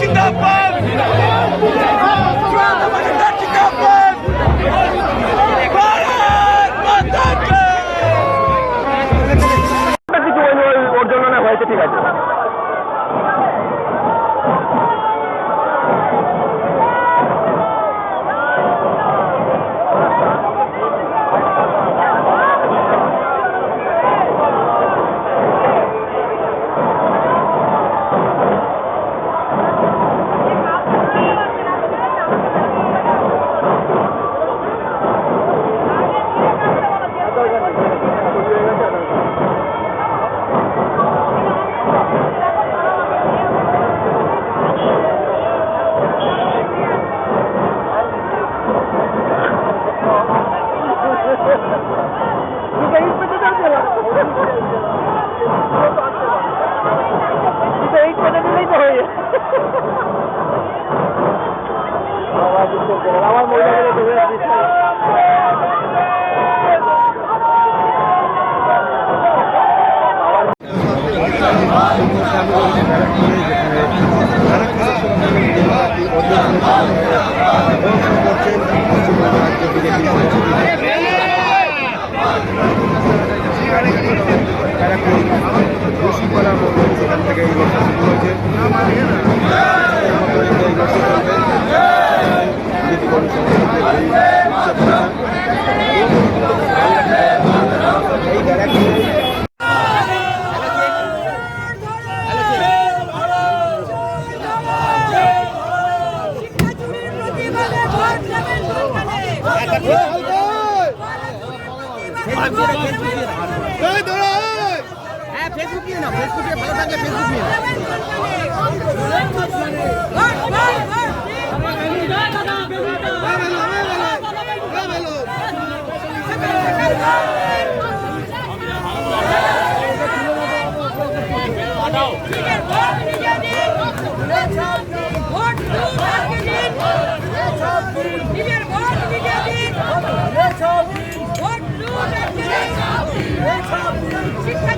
জিন্দাবাদ কিছু ওই ওর জন্য না হয়েছে ঠিক আছে আমার মহিলাগুলো ঢুকে যাচ্ছে সেখান থেকে এই বর্ষা শুরু হয়েছে এই ব্যারাকপুরে শিক্ষা চুরির প্রতিবাদে ভোট দেবেন সরকারে। Vote, vote, vote. নিজের ভোট নিজে দিন। ভোট লুট আজকে দিন।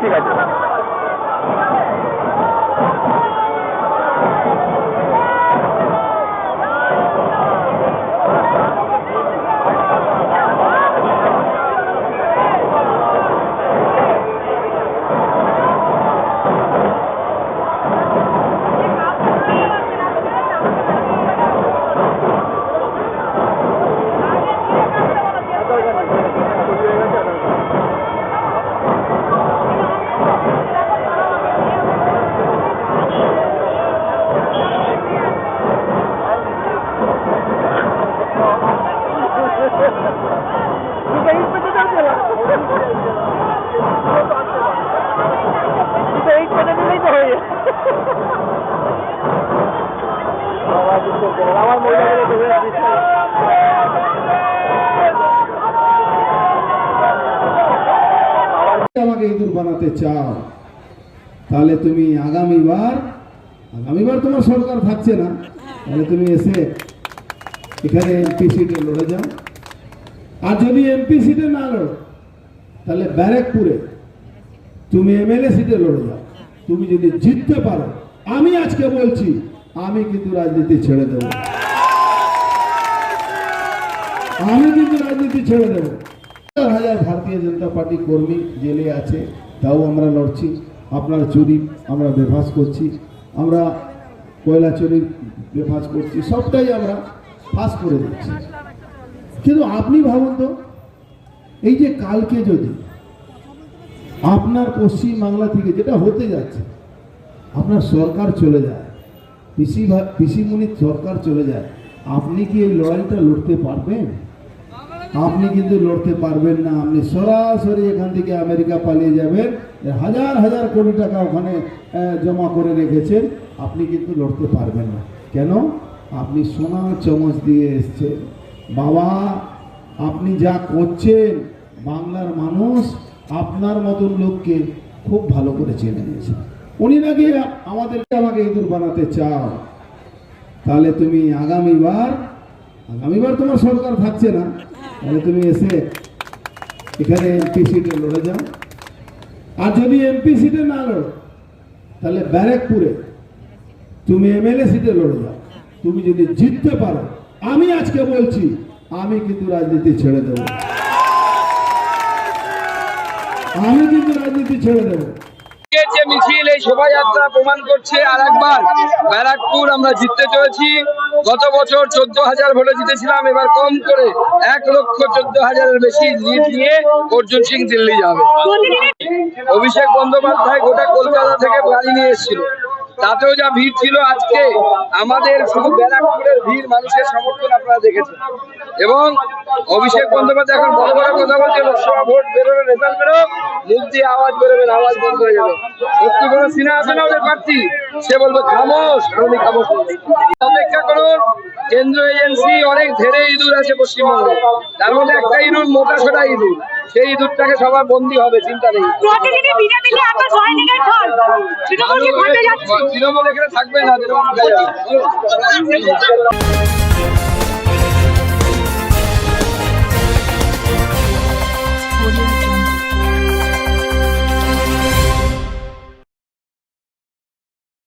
ঠিক আছে আমার মহিলাগুলো ঢুকে যাচ্ছে আমাকে ইঁদুর চাও, তাহলে তুমি আগামীবার আগামীবার তোমার সরকার থাকছে না, তাহলে তুমি এসে এখানে এমপি সিটে লড়ে যাও। আর যদি এমপি সিটে না লড়ো, তাহলে ব্যারেকপুরে তুমি এমএলএ সিটে লড়ে যাও। তুমি যদি জিততে পারো, আমি আজকে বলছি, আমি কিন্তু রাজনীতি ছেড়ে দেব। আমি কিন্তু রাজনীতি ছেড়ে দেবো। হাজার ভারতীয় জনতা পার্টি কর্মী জেলে আছে। তাও আমরা লড়ছি, আপনার চুরি আমরা বেফাস করছি, আমরা কয়লা চুরি বেফাস করছি, সবটাই আমরা ফাঁস করে দিচ্ছি। কিন্তু আপনি ভাবুন তো, এই যে কালকে যদি আপনার পশ্চিম বাংলা থেকে যেটা হতে যাচ্ছে, আপনার সরকার চলে যায়, পিসি পিসিমণির সরকার চলে যায়, আপনি কি এই লড়াইটা লড়তে পারবেন? আপনি কিন্তু লড়তে পারবেন না। আপনি সরাসরি এখান থেকে আমেরিকা পালিয়ে যাবেন। হাজার হাজার কোটি টাকা ওখানে জমা করে রেখেছেন। আপনি কিন্তু লড়তে পারবেন না। কেন? আপনি সোনা চামচ দিয়ে এসছেন। বাবা, আপনি যা করছেন, বাংলার মানুষ আপনার মতন লোককে খুব ভালো করে চেনে নিয়েছে। উনি নাকি আমাদেরকে আমাকে ইঁদুর বানাতে চাও তাহলে তুমি আগামীবার আগামীবার তোমার সরকার থাকছে না। তাহলে তুমি এসে এখানে এমপি সিটে লড়ে যাও। আর যদি এমপি সিটে না লড়ো, তাহলে ব্যারেকপুরে তুমি এমএলএ সিটে লড়ে যাও। তুমি যদি জিততে পারো, আমি আজকে বলছি, আমি কিন্তু রাজনীতি ছেড়ে দেবো। আমি কিন্তু রাজনীতি ছেড়ে দেবো। যে মিছিল, এই শোভাযাত্রা প্রমাণ করছে আর একবার ব্যারাকপুর আমরা জিততে চলেছি। গত বছর চোদ্দ হাজার ভোটে জিতেছিলাম, এবার কম করে এক লক্ষ চোদ্দ হাজারের বেশি নিয়ে অর্জুন সিং দিল্লি যাবে। অভিষেক বন্দ্যোপাধ্যায় গোটা কলকাতা থেকে গাড়ি নিয়ে এসেছিল। তাতেও যা ভিড় ছিল আজকে, আমাদের শুধু ব্যারাকপুরের ভিড় মানুষের সমর্থন আপনারা দেখেছেন। এবং অভিষেক বন্দ্যোপাধ্যায় এখন বড় বড় কথা বলছে, লোকসভা ভোট বেরোবে, রেজাল্ট বেরো মুখ দিয়ে আওয়াজ বেরোবে, আওয়াজ বন্ধ হয়ে যাবে। সত্যি কোনো সিনা আছে না ওদের প্রার্থী, সে বলবে, খামোশ খামোশ অপেক্ষা করুন কেন্দ্র এজেন্সি অনেক ধেরে ইঁদুর আছে পশ্চিমবঙ্গে। তার মধ্যে একটা ইঁদুর মোটা সোটা ইঁদুর। সেই ইঁদুরটাকে সবার বন্দি হবে চিন্তা নেই। তৃণমূল এখানে থাকবে না।